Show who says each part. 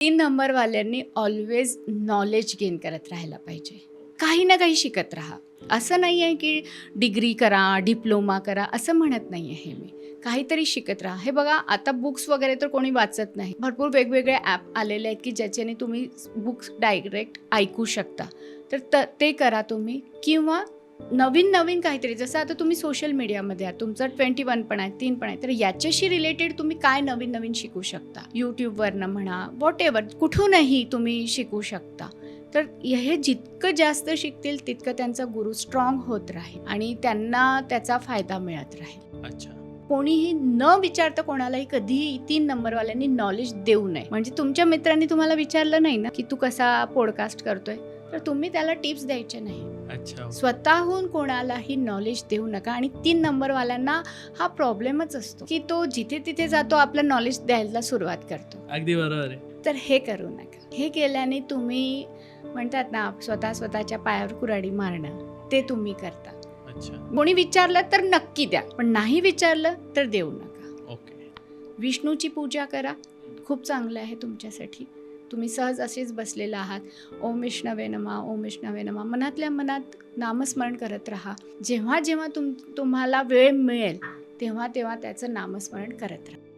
Speaker 1: तीन नंबरवाल्यांनी always knowledge gain करत राहायला पाहिजे. काही ना काही शिकत राहा. असं नाही आहे की डिग्री करा डिप्लोमा करा असं म्हणत नाही आहे मी. काहीतरी शिकत राहा. हे बघा आता बुक्स वगैरे तर कोणी वाचत नाही. भरपूर वेगवेगळे ॲप आलेले आहेत की ज्याच्याने तुम्ही बुक्स डायरेक्ट ऐकू शकता. तर त ते करा तुम्ही किंवा नवीन नवीन काहीतरी जसं आता तुम्ही सोशल मीडियामध्ये आहात तुमचं ट्वेंटी वन पण आहे तीन पण आहे तर याच्याशी रिलेटेड तुम्ही काय नवीन नवीन शिकू शकता? यूट्यूबवरनं म्हणा वॉट एव्हर कुठूनही तुम्ही शिकू शकता. तर हे जितकं जास्त शिकतील तितकं त्यांचा गुरु स्ट्रॉंग होत राहील आणि त्यांना त्याचा फायदा मिळत राहील.
Speaker 2: अच्छा.
Speaker 1: कोणीही न विचारता कोणालाही कधीही तीन नंबरवाल्यांनी नॉलेज देऊ नये. म्हणजे तुमच्या मित्रांनी तुम्हाला विचारलं नाही ना की तू कसा पॉडकास्ट करतोय? तर तुम्ही त्याला टिप्स द्यायचे नाही.
Speaker 2: अच्छा
Speaker 1: स्वतःहून कोणालाही नॉलेज देऊ नका आणि तीन नंबरवाल्यांना हा प्रॉब्लेमच असतो की तो जिथे तिथे जातो आपलं नॉलेज द्यायला सुरुवात करतो.
Speaker 2: अगदी बरोबर आहे.
Speaker 1: तर हे करू नका. हे केल्याने तुम्ही म्हणतात ना स्वतः स्वतःच्या पायावर कुऱ्हाडी मारणं ते तुम्ही करता.
Speaker 2: अच्छा.
Speaker 1: कोणी विचारलं तर नक्की द्या पण नाही विचारलं तर देऊ नका.
Speaker 2: ओके.
Speaker 1: विष्णूची पूजा करा. खूप चांगलं आहे तुमच्यासाठी. तुम्ही सहज असेच बसलेला आहात. ओम विष्णवे नमा ओम विष्णवे नमा. मनातल्या मनात नामस्मरण करत राहा. जेव्हा जेव्हा तुम तुम्हाला वेळ मिळेल तेव्हा तेव्हा त्याचं नामस्मरण करत राहा.